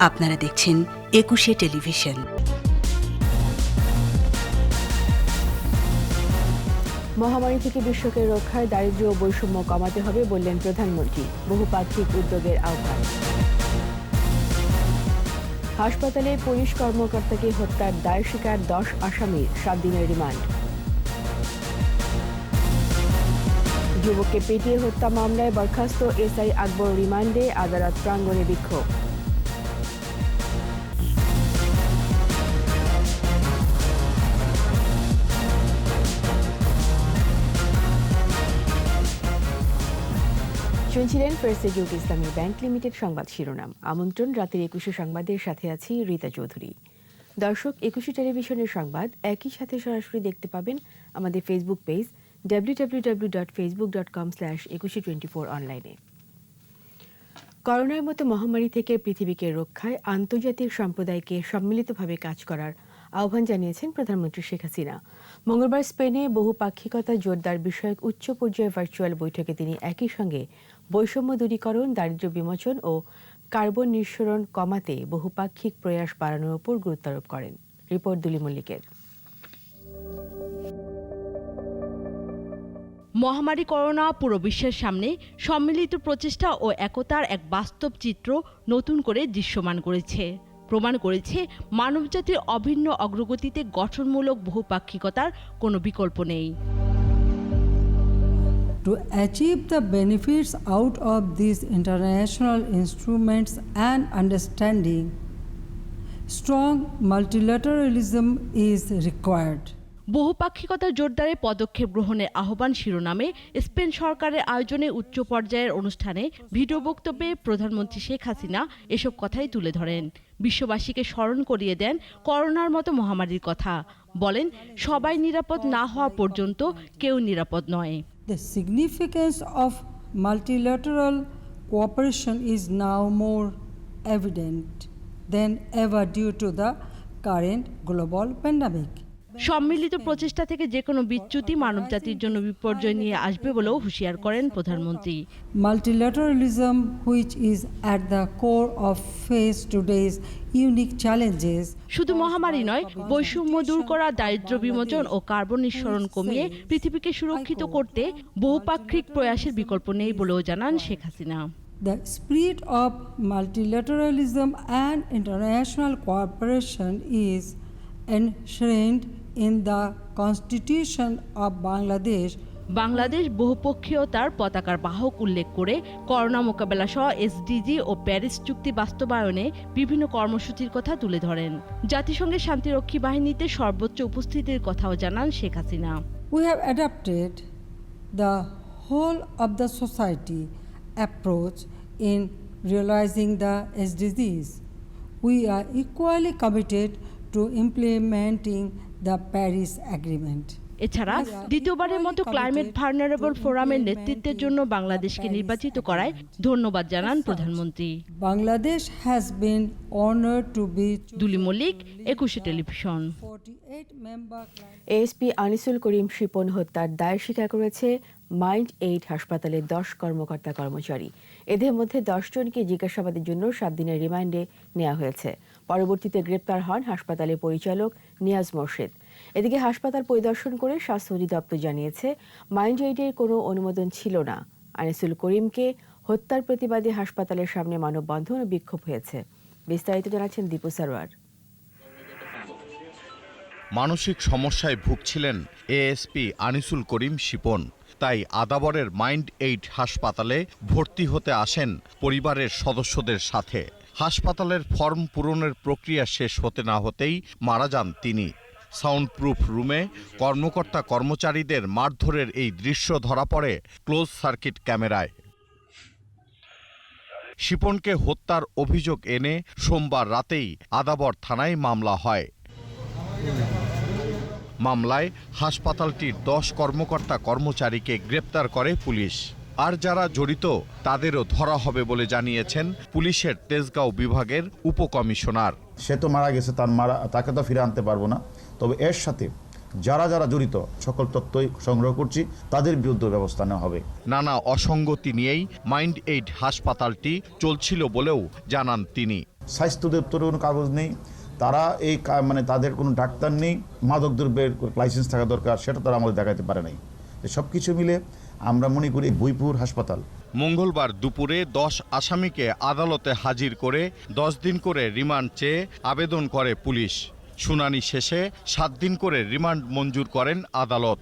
আপনারা দেখছেন একুশে টেলিভিশন। মহামারী থেকে বিশ্বকে রক্ষায় দারিদ্র্য ও বৈষম্য কমাতে হবে বললেন প্রধানমন্ত্রী, বহুপাক্ষিক উদ্যোগের আহ্বান। হাসপাতালে পুলিশ কর্মকর্তাকে হত্যার দায় স্বীকার দশ আসামির সাত দিনের রিমান্ড। যুবককে পেটিয়ে হত্যা মামলায় বরখাস্ত এসআই আকবর রিমান্ডে আদালত প্রাঙ্গণে বিক্ষোভ। শুনছিলেন ফার্স্ট ইসলামী ব্যাংক লিমিটেড সংবাদ শিরোনাম। আমন্ত্রণ, রাতের একুশে সংবাদের সাথে আছি রীতা চৌধুরী। দর্শক, একুশে টেলিভিশনের সংবাদ একই সাথে সরাসরি দেখতে পাবেন আমাদের Facebook page W dot Facebook dot com slash Ekushey twenty four অনলাইনে করোনার মতো মহামারী থেকে পৃথিবীকে রক্ষায় আন্তর্জাতিক সম্প্রদায়কে সম্মিলিতভাবে কাজ করার আহ্বান জানিয়েছেন প্রধানমন্ত্রী শেখ হাসিনা। মঙ্গলবার স্পেনে বহুপাক্ষিকতা জোরদার বিষয়ক উচ্চ পর্যায়ে ভার্চুয়াল বৈঠকে তিনি একই সঙ্গে বৈষম্য দূরীকরণ, দারিদ্র্য বিমোচন ও কার্বন নিঃসরণ কমাতে বহুপাক্ষিক প্রয়াস বাড়ানোর উপর গুরুত্ব আরোপ করেন। রিপোর্ট দুলি মল্লিকের। মহামারী, করোনা, পুরো বিশ্বের সামনে সম্মিলিত প্রচেষ্টা ও একতার এক বাস্তব চিত্র নতুন করে দৃশ্যমান করেছে। প্রমাণ করেছে মানবজাতির অভিন্ন অগ্রগতিতে গঠনমূলক বহুপাক্ষিকতার কোনো বিকল্প নেই To achieve the benefits out of these international instruments and understanding, strong multilateralism is required. বহুপাক্ষিকতার জোরদারে পদক্ষেপ গ্রহণের আহ্বান শিরোনামে স্পেন সরকারের আয়োজনে উচ্চ পর্যায়ের অনুষ্ঠানে ভিডিও বক্তব্যে প্রধানমন্ত্রী শেখ হাসিনা এসব কথাই তুলে ধরেন। বিশ্ববাসীকে স্মরণ করিয়ে দেন করোনার মতো মহামারীর কথা। বলেন, সবাই নিরাপদ না হওয়া পর্যন্ত কেউ নিরাপদ নয়। Current global pandemic. সম্মিলিত প্রচেষ্টা থেকে যে কোনো বিচ্যুতি মানবজাতির জন্য বিপর্যয় নিয়ে আসবে বলেও হুঁশিয়ার করেন প্রধানমন্ত্রী। Multilateralism, which is at the core of face today's unique challenges শুধু মহামারী নয় বৈষম্য দূর করা দারিদ্র্য বিমোচন ও কার্বন নিঃসরণ কমিয়ে পৃথিবীকে সুরক্ষিত করতে বহুপাক্ষিক প্রয়াসের বিকল্প নেই বলেও জানান Sheikh Hasina. The spirit of multilateralism and international cooperation is enshrined in the constitution of Bangladesh Bangladesh বহুপক্ষীয়তার পতাকার বাহক উল্লেখ করে করোনা মোকাবেলা সহ এসডিজি ও প্যারিস চুক্তি বাস্তবায়নে বিভিন্ন কর্মসূচির কথা তুলে ধরেন। জাতিসংঘের শান্তিরক্ষী বাহিনীতে সর্বোচ্চ উপস্থিতির কথাও জানান Sheikh Hasina. We have adapted the whole of the society approach in realising the SDGs we are equally committed to implementing the Paris Agreement. এছাড়া দ্বিতীয়বারের মতো ক্লাইমেট ভার্নারেবল ফোরামের নেতৃত্বের জন্য বাংলাদেশকে নির্বাচিত করায় ধন্যবাদ জানান প্রধানমন্ত্রী। Bangladesh has been honored to be Duli Mallik Ekushey television. 48 member ASP Anisul Karim Shipon হত্যার দায় স্বীকার করেছে মাইন্ড এইড হাসপাতালের দশ কর্মকর্তা কর্মচারী। এদের মধ্যে দশ জনকে জিজ্ঞাসাবাদের জন্য সাত দিনের রিমান্ডে নেওয়া হয়েছে। পরবর্তীতে গ্রেপ্তার হন হাসপাতালের পরিচালক নিয়াজ মোর্শেদ। এদিকে হাসপাতাল পরিদর্শন করে স্বাস্থ্য অধিদপ্তর জানিয়েছে মাইন্ড এইডের কোনো অনুমোদন ছিল না। আনিসুল করিমকে হত্যার প্রতিবাদে হাসপাতালের সামনে মানববন্ধন ও বিক্ষোভ হয়েছে। বিস্তারিত জানাচ্ছেন দীপু সারোয়ার। মানসিক সমস্যায় ভুগছিলেন এএসপি আনিসুল করিম শিপন। তাই আদাবরের মাইন্ড এইড হাসপাতালে ভর্তি হতে আসেন পরিবারের সদস্যদের সাথে। হাসপাতালের ফর্ম পূরণের প্রক্রিয়া শেষ হতে না হতেই মারা যান তিনি। সাউন্ড প্রুফ রুমে কর্মকর্তা কর্মচারীদের মারধরের এই দৃশ্য ধরা পড়ে ক্লোজ সার্কিট ক্যামেরায়। শিপনকে হত্যার অভিযোগ এনে সোমবার রাতেই আদাবর থানায় মামলা হয়। মামলায় হাসপাতালটির দশ কর্মকর্তা কর্মচারীকে গ্রেপ্তার করে পুলিশ। আর যারা জড়িত তাদেরও ধরা হবে বলে জানিয়েছেন পুলিশের তেজগাঁও বিভাগের উপকমিশনার। সে তো মারা গেছে তার মারা তাকে তো ফিরে আনতে পারব না। তবে এর সাথে যারা যারা জড়িত সকল তথ্যই সংগ্রহ করছি তাদের বিরুদ্ধে ব্যবস্থা নেওয়া হবে। নানা অসঙ্গতি নিয়েই মাইন্ড এইড হাসপাতালটি চলছিল বলেও জানান তিনি। স্বাস্থ্য দপ্তরের কোনো কাগজ নেই তারা এই মানে তাদের কোনো ডাক্তার নেই মাদক দ্রব্যের লাইসেন্স থাকা দরকার সেটা তারা আমাদের দেখাতে পারে নাই। সব কিছু মিলে আমরা মনে করি বইপুর হাসপাতাল। মঙ্গলবার দুপুরে দশ আসামিকে আদালতে হাজির করে দশ দিন করে রিমান্ড চেয়ে আবেদন করে পুলিশ। শুনানি শেষে সাত দিন করে রিমান্ড মঞ্জুর করেন আদালত।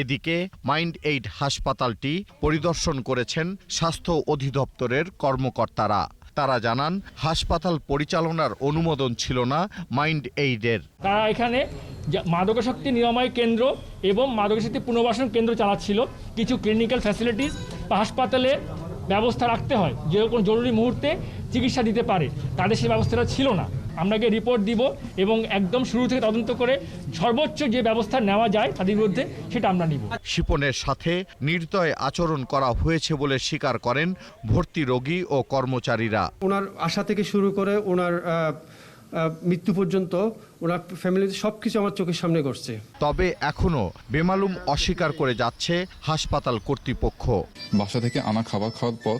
এদিকে মাইন্ড এইড হাসপাতালটি পরিদর্শন করেছেন স্বাস্থ্য অধিদপ্তরের কর্মকর্তারা। তারা জানান, হাসপাতাল পরিচালনার অনুমোদন ছিল না, মাইন্ড এইডের। তারা এখানে মাদকাসক্তি নিরাময় কেন্দ্র এবং মাদকাসক্তি পুনর্বাসন কেন্দ্র চালাচ্ছিল। কিছু ক্লিনিক্যাল ফ্যাসিলিটিস বা হাসপাতালে ব্যবস্থা রাখতে হয় যে কোনো জরুরি মুহূর্তে চিকিৎসা দিতে পারে। তাদের সেই ব্যবস্থাটা ছিল না। আপনাকে রিপোর্ট দিব এবং একদম শুরু থেকে তদন্ত করে সর্বোচ্চ যে ব্যবস্থা নেওয়া যায় তাদের বিরুদ্ধে সেটা আমরা নিব। শিপনের সাথে নির্দয় আচরণ করা হয়েছে বলে স্বীকার করেন ভর্তি রোগী ও কর্মচারীরা। ওনার আশা থেকে শুরু করে ওনার মৃত্যু পর্যন্ত ওনার ফ্যামিলিতে সব কিছু আমার চোখের সামনে ঘটছে তবে এখনও বেমালুম অস্বীকার করে যাচ্ছে হাসপাতাল কর্তৃপক্ষ। বাসা থেকে আনা খাবার খাওয়ার পর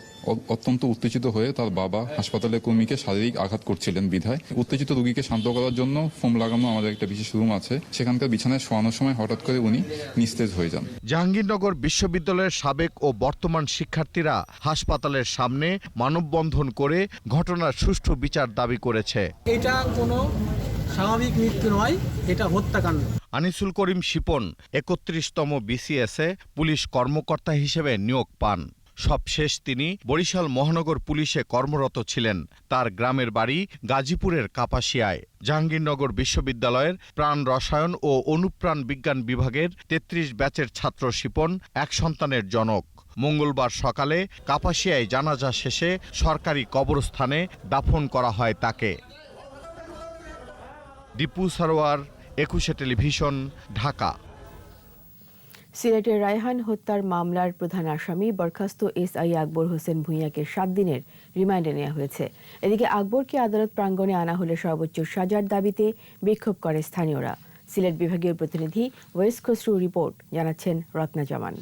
অত্যন্ত উত্তেজিত হয়ে তার বাবা হাসপাতালের কর্মীকে শারীরিক আঘাত করছিলেন বিধায়। উত্তেজিত রোগীকে শান্ত করার জন্য ফোম লাগানো আমাদের একটা বিশেষ রুম আছে। সেখানকার বিছানায় শোয়ানোর সময় হঠাৎ করে উনি নিস্তেজ হয়ে যান। জাহাঙ্গীরনগর বিশ্ববিদ্যালয়ের সাবেক ও বর্তমান শিক্ষার্থীরা হাসপাতালের সামনে মানববন্ধন করে ঘটনার সুষ্ঠু বিচার দাবি করেছে। এটা কোনো স্বাভাবিক মৃত্যু নয়, এটা হত্যাকাণ্ড। আনিসুল করিম শিপন, একত্রিশতম বিসিএসে পুলিশ কর্মকর্তা হিসেবে নিয়োগ পান। সবশেষ তিনি বরিশাল মহানগর পুলিশে কর্মরত ছিলেন। তার গ্রামের বাড়ি গাজীপুরের কাপাসিয়ায়। জাহাঙ্গীরনগর বিশ্ববিদ্যালয়ের প্রাণ রসায়ন ও অনুপ্রাণ বিজ্ঞান বিভাগের তেত্রিশ ব্যাচের ছাত্র শিপন, এক সন্তানের জনক। মঙ্গলবার সকালে কাপাসিয়ায় জানাজা শেষে সরকারি কবরস্থানে দাফন করা হয় তাকে। দীপু সারোয়ার, একুশে টেলিভিশন, ঢাকা। সিলেটের রায়হান হত্যার মামলার প্রধান আসামি বরখাস্ত এস আই আকবর হোসেন ভূঁইয়াকে সাত দিনের রিমান্ডে নেওয়া হয়েছে। এদিকে আকবরকে আদালত প্রাঙ্গণে আনা হলে সর্বোচ্চ সাজার দাবিতে বিক্ষোভ করে স্থানীয়রা। সিলেট বিভাগীয় প্রতিনিধি ওয়েস খসরু রিপোর্ট, জানাচ্ছেন রত্না জামান।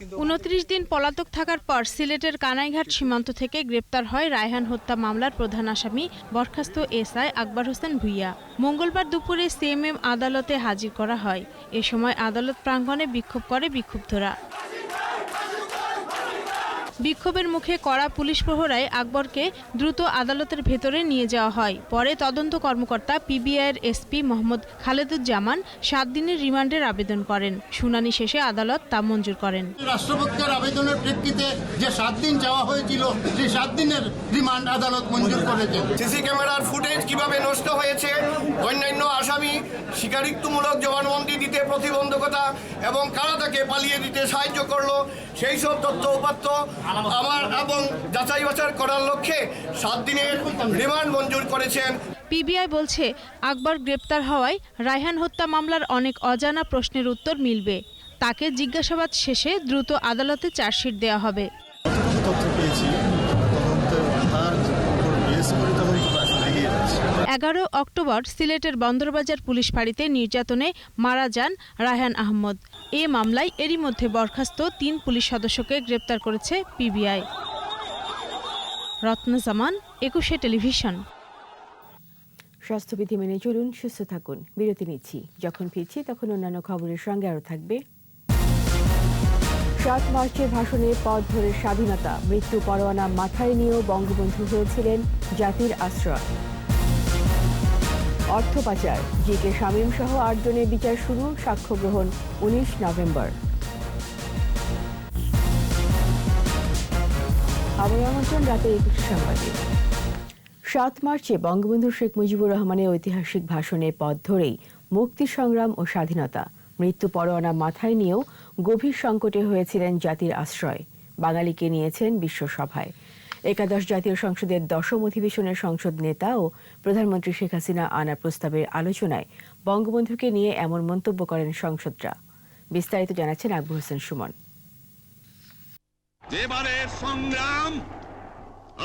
উনত্রিশ দিন পলাতক থাকার পর সিলেটের কানাইঘাট সীমান্ত থেকে গ্রেপ্তার হয় রায়হান হত্যা মামলার প্রধান আসামি, বরখাস্ত এসআই আকবর হোসেন ভুইয়া। মঙ্গলবার দুপুরে সিএমএম আদালতে হাজির করা হয়। এ সময় আদালত প্রাঙ্গণে বিক্ষোভ করে বিক্ষুব্ধরা। বিক্ষোভের মুখে কড়া পুলিশ প্রহরায় আকবরকে দ্রুত আদালতের ভেতরে নিয়ে যাওয়া হয়। পরে তদন্ত কর্মকর্তা পিবিআইয়ের এসপি মোহাম্মদ খালেদুজ্জামান সাত দিনের রিমান্ডের আবেদন করেন। শুনানি শেষে আদালত তা মঞ্জুর করেন। রাষ্ট্রপতির আবেদনের প্রেক্ষিতে যে সাত দিন যাওয়া হয়েছিল সেই সাত দিনের রিমান্ড আদালত মঞ্জুর করেছেন সিসি ক্যামেরার ফুটেজ কীভাবে নষ্ট হয়েছে? অন্যান্য আসামি স্বীকারিত্বমূলক জবানবন্দি প্রতিবন্ধকতা এবং কারা তাকে পালিয়ে দিতে সাহায্য করল সেই সব তথ্য উপাত্ত আমার এবং যাচাই বাছাই করার লক্ষ্যে সাত দিনের রিমান্ড মঞ্জুর করেছেন। পিবিআই বলছে আকবর গ্রেপ্তার হওয়ায় রায়হান হত্যা মামলার অনেক অজানা প্রশ্নের উত্তর মিলবে। তাকে জিজ্ঞাসাবাদ শেষে দ্রুত আদালতে চার্জশিট দেওয়া হবে। তথ্য পেয়েছি। এগারো অক্টোবর সিলেটের বন্দরবাজার পুলিশ ফাঁড়িতে নির্যাতনে মারা যান রায়হান আহমদ। এ মামলায় এরই মধ্যে বরখাস্ত তিন পুলিশ সদস্যকে গ্রেপ্তার করেছে পিবিআই। রত্ন জামান একুশে টেলিভিশন। স্বাস্থ্যবিধি মেনে চলুন, সুস্থ থাকুন। বিরতি নিচ্ছি। যখন ফিরছি, তখন অন্যান্য খবরের সঙ্গে আরও থাকবে। সাত মার্চের ভাষণে পথ ধরে স্বাধীনতা, মৃত্যু পরোয়ানা মাথায় নিয়েও বঙ্গবন্ধু হয়েছিলেন জাতির আশ্রয়। অর্থ পাচার। জি কে শামীম সহ আটজনের বিচার শুরু, সাক্ষ্য গ্রহণ উনিশ নভেম্বর। সাত মার্চে বঙ্গবন্ধু শেখ মুজিবুর রহমানের ঐতিহাসিক ভাষণের পথ ধরেই মুক্তি সংগ্রাম ও স্বাধীনতা। মৃত্যু পরোয়ানা মাথায় নিয়েও গভীর সংকটে হয়েছিলেন জাতির আশ্রয়। বাঙালিকে নিয়েছেন বিশ্বসভায়। একাদশ জাতীয় সংসদের দশম অধিবেশনের সংসদ নেতা ও প্রধানমন্ত্রী শেখ হাসিনা আনার প্রস্তাবের আলোচনায় বঙ্গবন্ধুকে নিয়ে এমন মন্তব্য করেন সংসদরা। বিস্তারিত জানাচ্ছেন আকবর হোসেন সুমন। এবারের সংগ্রাম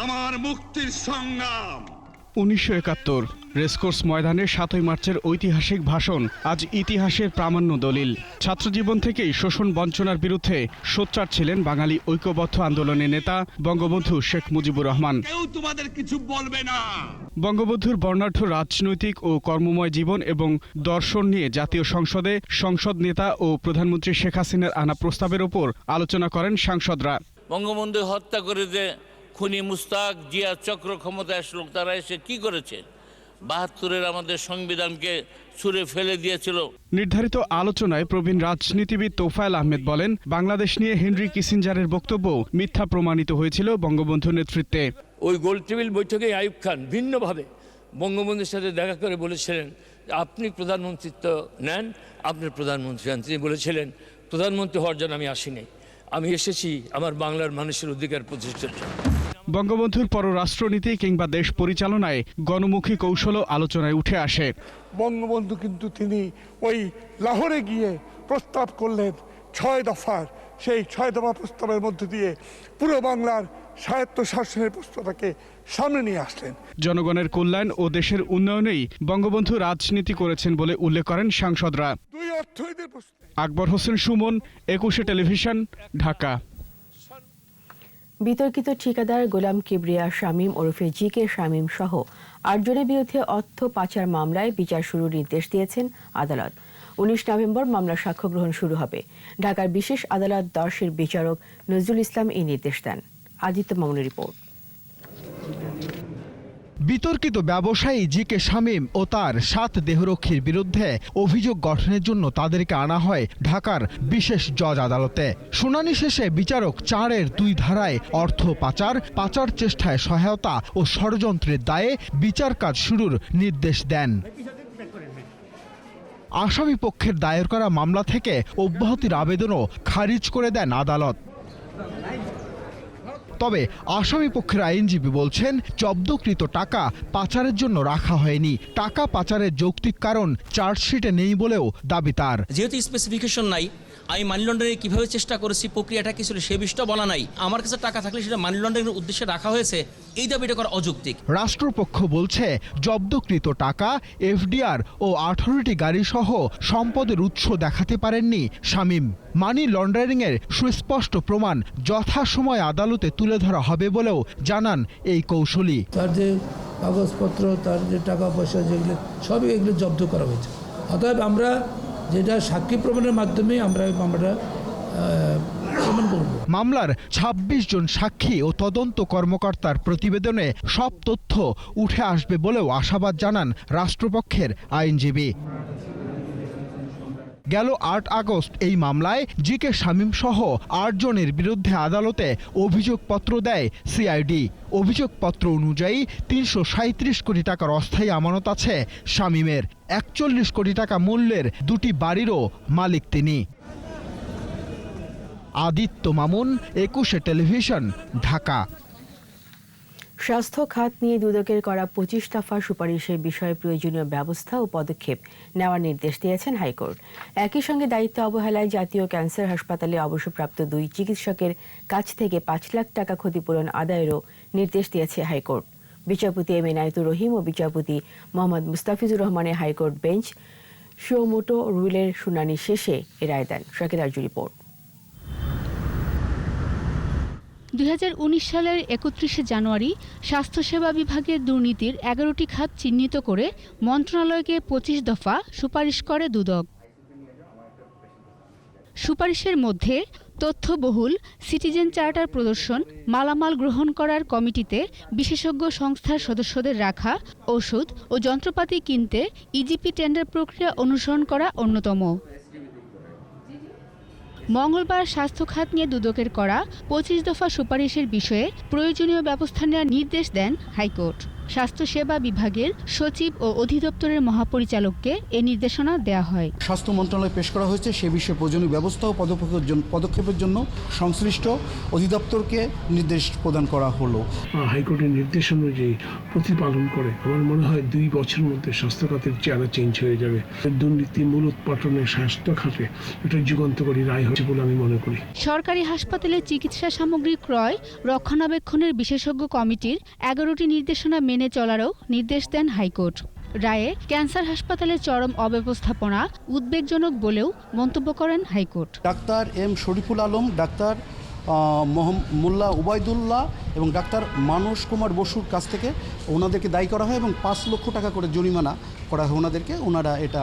আমার মুক্তির সংগ্রাম। উনিশশো একাত্তর রেসকোর্স ময়দানে সাতই মার্চের ঐতিহাসিক ভাষণ আজ ইতিহাসের প্রামাণ্য দলিল। ছাত্রজীবন থেকেই শোষণ বঞ্চনার বিরুদ্ধে সোচ্চার ছিলেন বাঙালি ঐক্যবদ্ধ আন্দোলনের নেতা বঙ্গবন্ধু শেখ মুজিবুর রহমান। তোমাদের কিছু বলবে না। বঙ্গবন্ধুর বর্ণাঢ্য রাজনৈতিক ও কর্মময় জীবন এবং দর্শন নিয়ে জাতীয় সংসদে সংসদ নেতা ও প্রধানমন্ত্রী শেখ হাসিনার আনা প্রস্তাবের ওপর আলোচনা করেন সাংসদরা। বঙ্গবন্ধু হত্যা করে যে খুনি মুস্তাক জিয়া চক্র ক্ষমতায় আসলো তারা এসে কি করেছে? বাহাত্তরের আমাদের সংবিধানকে ছুঁড়ে ফেলে দিয়েছিল। নির্ধারিত আলোচনায় প্রবীণ রাজনীতিবিদ তোফায়েল আহমেদ বলেন বাংলাদেশ নিয়ে হেনরি কিসিঞ্জারের বক্তব্য মিথ্যা প্রমাণিত হয়েছিল বঙ্গবন্ধু নেতৃত্বে। ওই গোল টেবিল বৈঠকে আইব খান ভিন্নভাবে বঙ্গবন্ধুর সাথে দেখা করে বলেছিলেন আপনি প্রধানমন্ত্রিত্ব নেন আপনি প্রধানমন্ত্রী হন তিনি বলেছিলেন প্রধানমন্ত্রী হওয়ার জন্য আমি আসিনি। আমি এসেছি আমার বাংলার মানুষের অধিকার প্রতিষ্ঠার জন্য। বঙ্গবন্ধুর পররাষ্ট্রনীতি কিংবা দেশ পরিচালনায় গণমুখী কৌশলও আলোচনায় উঠে আসে। বঙ্গবন্ধু কিন্তু তিনি ওই লাহোরে গিয়ে প্রস্তাব করলেন ছয় দফার। সেই ছয় দফা প্রস্তাবের মধ্যে দিয়ে পুরো বাংলার স্বায়ত্ত শাসনের প্রস্তাবটাকে সামনে নিয়ে আসলেন। জনগণের কল্যাণ ও দেশের উন্নয়নেই বঙ্গবন্ধু রাজনীতি করেছেন বলে উল্লেখ করেন সাংসদরা। আকবর হোসেন সুমন একুশে টেলিভিশন ঢাকা। বিতর্কিত ঠিকাদার গোলাম কিবরিয়া, শামীম ওরফে জি কে শামীম সহ আটজনের বিরুদ্ধে অর্থ পাচার মামলায় বিচার শুরুর নির্দেশ দিয়েছেন আদালত। উনিশ নভেম্বর মামলার সাক্ষ্য গ্রহণ শুরু হবে। ঢাকার বিশেষ আদালত দর্শের বিচারক নজরুল ইসলাম এই নির্দেশ দেন। আদিত্য মামুনের রিপোর্ট। বিতর্কিত ব্যবসায়ী জি কে শামীম ও তার সাত দেহরক্ষীর বিরুদ্ধে অভিযোগ গঠনের জন্য তাদেরকে আনা হয় ঢাকার বিশেষ জজ আদালতে। শুনানি শেষে বিচারক চারের দুই ধারায় অর্থ পাচার পাচার চেষ্টায় সহায়তা ও ষড়যন্ত্রের দায়ে বিচার কাজ শুরুর নির্দেশ দেন। আসামি পক্ষের দায়ের করা মামলা থেকে অব্যাহতির আবেদনও খারিজ করে দেন আদালত। তবে আসামিপক্ষের আইনজীবী বলছেন, জব্দকৃত টাকা পাচারের জন্য রাখা হয়নি। টাকা পাচারের যৌক্তিক কারণ চার্জশিটে নেই বলেও দাবি তার। যেহেতু স্পেসিফিকেশন নাই, আমি মানি লন্ডারিং কীভাবে চেষ্টা করেছি, প্রক্রিয়াটা কি ছিল সে বিষয়টা বলা নাই। আমার কাছে টাকা থাকলে সেটা মানি লন্ডারিং উদ্দেশ্যে রাখা হয়েছে এই দাবিটা করা অযৌক্তিক। রাষ্ট্রপক্ষ বলছে জব্দকৃত টাকা এফডিআর ও আঠারোটি গাড়ি সহ সম্পদের উৎস দেখাতে পারেননি শামীম। মানি লন্ডারিংয়ের সুস্পষ্ট প্রমাণ যথাসময় আদালতে তুলে ধরা হবে বলেও জানান এই কৌশলী। তার যে কাগজপত্র তার যে টাকা পয়সা যেগুলো সবই এগুলো জব্দ করা হয়েছে। অতএব আমরা যেটা সাক্ষী প্রমাণের মাধ্যমে আমরা মামলাটা করব মামলার ২৬ জন সাক্ষী ও তদন্ত কর্মকর্তার প্রতিবেদনে সব তথ্য উঠে আসবে বলেও আশাবাদ জানান রাষ্ট্রপক্ষের আইনজীবী। গেল আট আগস্ট এই মামলায় জি কে শামীম সহ আটজনের বিরুদ্ধে আদালতে অভিযোগপত্র দেয় সিআইডি। অভিযোগপত্র অনুযায়ী তিনশো কোটি টাকার অস্থায়ী আমানত আছে শামীমের। একচল্লিশ কোটি টাকা মূল্যের দুটি বাড়িরও মালিক তিনি। আদিত্য মামুন, একুশে টেলিভিশন, ঢাকা। স্বাস্থ্য খাত নিয়ে দুদকের করা পঁচিশ দফা সুপারিশের বিষয়ে প্রয়োজনীয় ব্যবস্থা ও পদক্ষেপ নেওয়ার নির্দেশ দিয়েছেন হাইকোর্ট। একই সঙ্গে দায়িত্ব অবহেলায় জাতীয় ক্যান্সার হাসপাতালে অবসরপ্রাপ্ত দুই চিকিৎসকের কাছ থেকে পাঁচ লাখ টাকা ক্ষতিপূরণ আদায়েরও নির্দেশ দিয়েছে হাইকোর্ট। বিচারপতি এম এনায়তুর রহিম ও বিচারপতি মোহাম্মদ মুস্তাফিজুর রহমানের হাইকোর্ট বেঞ্চ সুমোটো রুলের শুনানি শেষে এ রায় দেন। শাকির আরজু রিপোর্ট। দুই হাজার উনিশ সালের একত্রিশে জানুয়ারি স্বাস্থ্যসেবা বিভাগের দুর্নীতির এগারোটি খাত চিহ্নিত করে মন্ত্রণালয়কে পঁচিশ দফা সুপারিশ করে দুদক। সুপারিশের মধ্যে তথ্যবহুল সিটিজেন চার্টার প্রদর্শন, মালামাল গ্রহণ করার কমিটিতে বিশেষজ্ঞ সংস্থার সদস্যদের রাখা ওষুধ ও যন্ত্রপাতি কিনতে ইজিপি টেন্ডার প্রক্রিয়া অনুসরণ করা অন্যতম। মঙ্গলবার স্বাস্থ্যখাত নিয়ে দুদকের করা পঁচিশ দফা সুপারিশের বিষয়ে প্রয়োজনীয় ব্যবস্থা নেওয়ার নির্দেশ দেন হাইকোর্ট। স্বাস্থ্যসেবা বিভাগের সচিব ও অধিদপ্তরের মহাপরিচালককে এ নির্দেশনা দেওয়া হয়। স্বাস্থ্য মন্ত্রণালয়ে পেশ করা হয়েছে সে বিষয়ে প্রয়োজনীয় ব্যবস্থা ও পদক্ষেপের জন্য পদক্ষেপের জন্য সংশ্লিষ্ট অধিদপ্তরকে নির্দেশ প্রদান করা হলো। হাইকোর্টের নির্দেশ অনুযায়ী প্রতিপালন করে আমার মনে হয় দুই বছরের মধ্যে স্বাস্থ্য খাতের চেহারা চেঞ্জ হয়ে যাবে। দুর্নীতি মূল উৎপাটনে স্বাস্থ্য খাতে এটা যুগান্তকারী রায় হয়েছে বলে আমি মনে করি। সরকারি হাসপাতালে চিকিৎসা সামগ্রী ক্রয় রক্ষণাবেক্ষণের বিশেষজ্ঞ কমিটির এগারোটি নির্দেশনা মেনে মেনে চলারও নির্দেশ দেন হাইকোর্ট। রায়ে ক্যান্সার হাসপাতালের চরম অব্যবস্থাপনা উদ্বেগজনক বলেও মন্তব্য করেন high court. Doctor M Shariful Alam, doctor Mollah Ubaidullah এবং ডাক্তার মানস কুমার বসুর কাছ থেকে ওনাদেরকে দায়ী করা হয় এবং পাঁচ লক্ষ টাকা করে জরিমানা করা হয় ওনাদেরকে। ওনারা এটা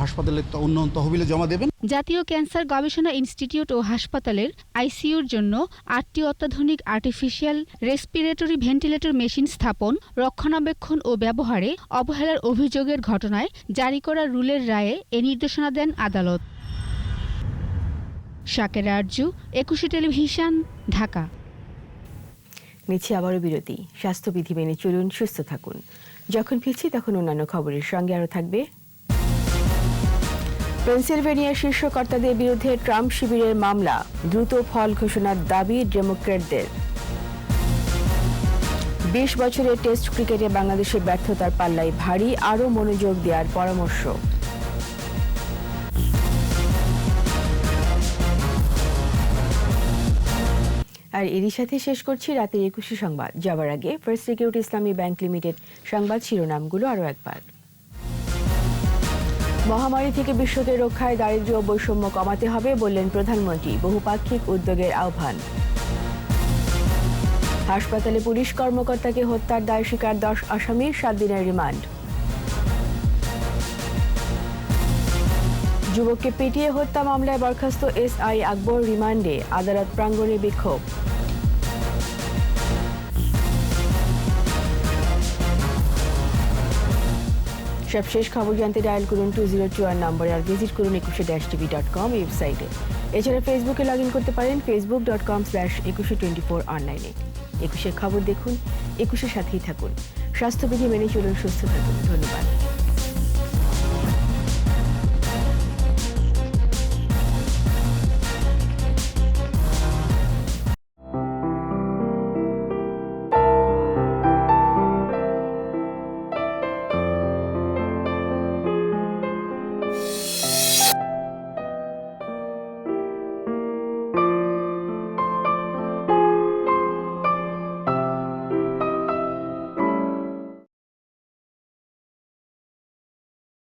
হাসপাতালের উন্নয়ন তহবিলে জমা দেবেন। জাতীয় ক্যান্সার গবেষণা ইনস্টিটিউট ও হাসপাতালের আইসিইউর জন্য আটটি অত্যাধুনিক আর্টিফিশিয়াল রেসপিরেটরি ভেন্টিলেটর মেশিন স্থাপন, রক্ষণাবেক্ষণ ও ব্যবহারে অবহেলার অভিযোগের ঘটনায় জারি করা রুলের রায়ে এ নির্দেশনা দেন আদালত। শাকের আরজু একুশে টেলিভিশন, ঢাকা। নিচ্ছে আবারও বিরতি। স্বাস্থ্যবিধি মেনে চলুন, সুস্থ থাকুন। যখন ফিরছি তখন অন্যান্য খবরের সঙ্গে আরও থাকবে। পেনসিলভেনিয়ার শীর্ষ কর্তাদের বিরুদ্ধে ট্রাম্প শিবিরের মামলা, দ্রুত ফল ঘোষণার দাবি ডেমোক্র্যাটদের। বিশ বছরের টেস্ট ক্রিকেটে বাংলাদেশের ব্যর্থতার পাল্লায় ভারী, আরও মনোযোগ দেওয়ার পরামর্শ। আর এরই সাথে শেষ করছি রাতের একুশে সংবাদ। যাবার আগে first security Islami bank limited সংবাদ শিরোনামগুলো আরও একবার। মহামারী থেকে বিশ্বকে রক্ষায় দারিদ্র্য বৈষম্য কমাতে হবে বললেন প্রধানমন্ত্রী, বহুপাক্ষিক উদ্যোগের আহ্বান। হাসপাতালে পুলিশ কর্মকর্তাকে হত্যার দায় স্বীকার দশ আসামির, সাত দিনের রিমান্ড। যুবককে পিটিয়ে হত্যা মামলায় বরখাস্ত এসআই আকবর রিমান্ডে, আদালত প্রাঙ্গণে বিক্ষোভ। সবশেষ খবর জানতে ডায়াল করুন টু জিরো টু আর নম্বরে আর ভিজিট করুন একুশে ড্যাশ টিভি ডট কম ওয়েবসাইটে এছাড়া ফেসবুকে লগ ইন করতে পারেন Facebook dot com slash Ekushey twenty four অনলাইনে একুশের খবর দেখুন, একুশের সাথেই থাকুন। স্বাস্থ্যবিধি মেনে চলুন, সুস্থ থাকুন। ধন্যবাদ।